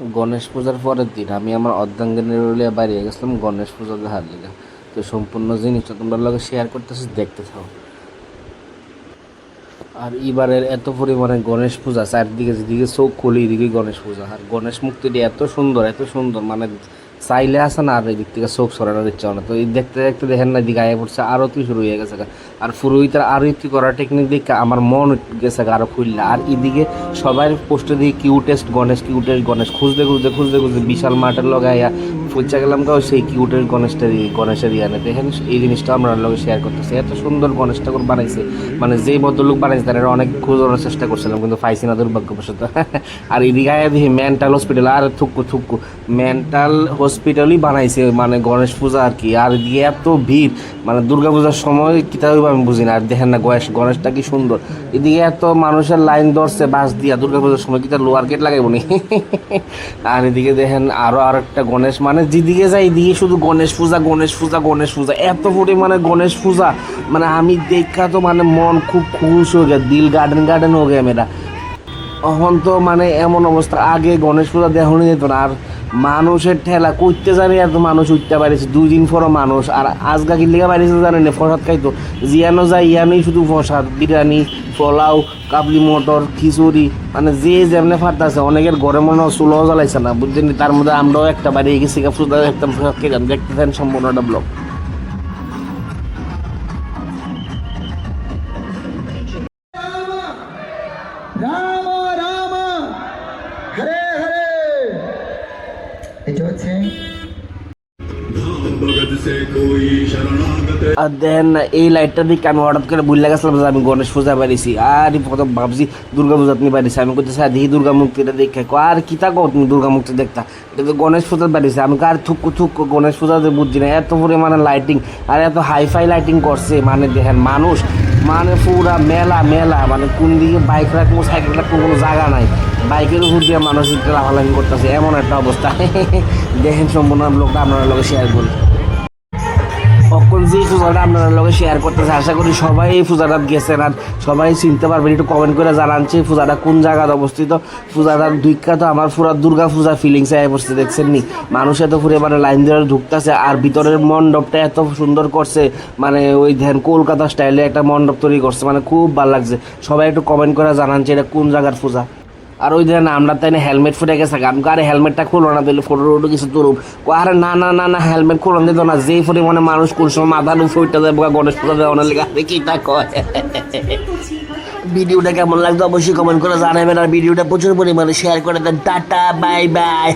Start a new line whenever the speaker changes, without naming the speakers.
গণেশ পূজার পরের দিন আমি আমার অর্ধাঙ্গিনীর উলিয়া বাইরে গেছিলাম, গণেশ পূজা দেখার লিগে। তো সম্পূর্ণ জিনিসটা তোমরা লগে শেয়ার করতেছি, দেখতে থাও। আর এবারের এত পরিমাণে গণেশ পূজা, চারদিকে যেদিকে চোখ খুলি, এদিকে গণেশ পূজা। আর গণেশ মুক্তিটি এত সুন্দর এত সুন্দর মানে চাইলে আসে না আর এদিক থেকে চোখ সরানোর ইচ্ছা না। তো এই দেখতে দেখতে দেখেন না, এদিকে আগে পড়ছে আরতি শুরু হয়ে গেছে। আর পুরোহিতের আরতি করার টেকনিক দেখে আমার মন গেছে গা, আরও খুললা। আর এদিকে সবাই পোস্টে দিয়ে কিউটেস্ট গণেশ কিউটেস্ট গণেশ। খুঁজতে খুঁজতে খুঁজতে খুঁজতে বিশাল মাঠের লগাইয়া ফুচা গেলাম কাউ সেই কিউটের গণেশটা গণেশের ইয়ানে। দেখেন এই জিনিসটা আমরা লগে শেয়ার করতেছি। এত সুন্দর গণেশ ঠাকুর বানাইছে। মানে যেই ভদ্রলোক বানাইছে তারা অনেক খোঁজানোর চেষ্টা করছিলাম, কিন্তু পাইছি না দুর্ভাগ্যবশত। আর এদিকে আয়া দেখি মেন্টাল হসপিটাল আর থুক্কু থুক্কু মেন্টাল হসপিটালই বানাইছে মানে গণেশ পূজা আর কি। আর এদিকে এত ভিড় মানে দুর্গা পূজার সময় কিতা আমি বুঝি না। আর দেখেন না গণেশ গণেশটা কি সুন্দর। এদিকে এত মানুষের লাইন ধরছে, বাস দিয়া দুর্গা পূজার সময়, কিতা লোয়ার গেট লাগাইব নি? আর এদিকে দেখেন আরও আর একটা গণেশ মানে যেদিকে যাই, এদিকে শুধু গণেশ পূজা গণেশ পূজা গণেশ পূজা। এত পরিমাণে গণেশ পূজা মানে আমি দেখা তো মানে মন খুব খুশ হয়ে গে দিল গার্ডেন গার্ডেন হয়ে গে মেয়েরা। এখন তো মানে এমন অবস্থা, আগে গণেশ পূজা দেখানো যেত না, আর মানুষের ঠেলা করতে জানি এত মানুষ উঠতে পারিছে দুই দিন পরও মানুষ। আর আজ আজগা কিল্লিগা পারিছে জানেন না? প্রসাদ খাইতো। জিয়ানো যায় ইয়ানোই শুধু প্রসাদ, বিরিয়ানি, পোলাও, কাবলি মটর, খিচুড়ি মানে যে যেমনে ফাটাছে, অনেকের ঘরে মনে হয় চুলোও জ্বালাইছে না, বুঝছেন তার মধ্যে আমরাও একটা বাড়ি গেছি ফুটা একটা প্রসাদ খেলাম দেখতে থাকেন সম্পূর্ণটা ব্লগ।
রাম!
আর দেন, এই লাইটটা দিকে আমি হঠাৎ করে বুঝলে গেছিলাম যে আমি গণেশ পূজা বাড়িছি আর, প্রথম ভাবছি দুর্গা পূজা তুমি বাড়িছি আমি করতেছি আর, দেখি দুর্গা মুক্তিটা দেখে আর কি থাকো তুমি দুর্গা মুক্তি দেখতা? এটা তো গণেশ পূজার বাড়িছি আমি আর, থুকু থুকু, গণেশ পূজাতে বুঝছি না। এত পরিমাণে লাইটিং আর, এত হাইফাই লাইটিং করছে। মানে দেখেন, মানুষ মানে পুরা মেলা মেলা। মানে কোন দিকে বাইক রাখব সাইকেল রাখব, কোনো জায়গা নাই। বাইকের উপর দিয়ে মানুষ করতেছে। এমন একটা অবস্থা। দেখেন, সম্পূর্ণ লোকটা আপনার লগে শেয়ার করি কখন যে পূজাটা আপনারা লগে শেয়ার করতেছে, আশা করি সবাই এই পূজাটা গেছেন আর সবাই চিনতে পারবেন, একটু কমেন্ট করে জানাচ্ছি পূজাটা কোন জায়গায় অবস্থিত। পূজাটার তো আমার পুরা দুর্গা পূজা ফিলিংস আয় পড়ছে, দেখছেন নি? মানুষ এত ফুরে মানে লাইন ধরে ঢুকতেছে আর ভিতরের মণ্ডপটা এত সুন্দর করছে মানে ওই ধ্যান কলকাতা স্টাইলে একটা মণ্ডপ তৈরি করছে মানে খুব ভালো লাগছে। সবাই একটু কমেন্ট করে জানাচ্ছি এটা কোন জায়গার পূজা। আর ওই দিন আমরা তাই না হেলমেট ফুটে গেছে আমি আরে, হেলমেটটা খুলো না দিলে, ফটো টটো কিছু কো আরে, না না না না, হেলমেট খুলো দিত না। যেই মানে মানুষ কোন সময় মাথা লুফে উঠতে যায় গণেশ পূজা দেওয়া লেগে আরে, কি তা কয়? ভিডিওটা কেমন লাগতো অবশ্যই কমেন্ট করে জানাবেন আর ভিডিওটা প্রচুর পরিমাণে শেয়ার করে দেন। Tata bye bye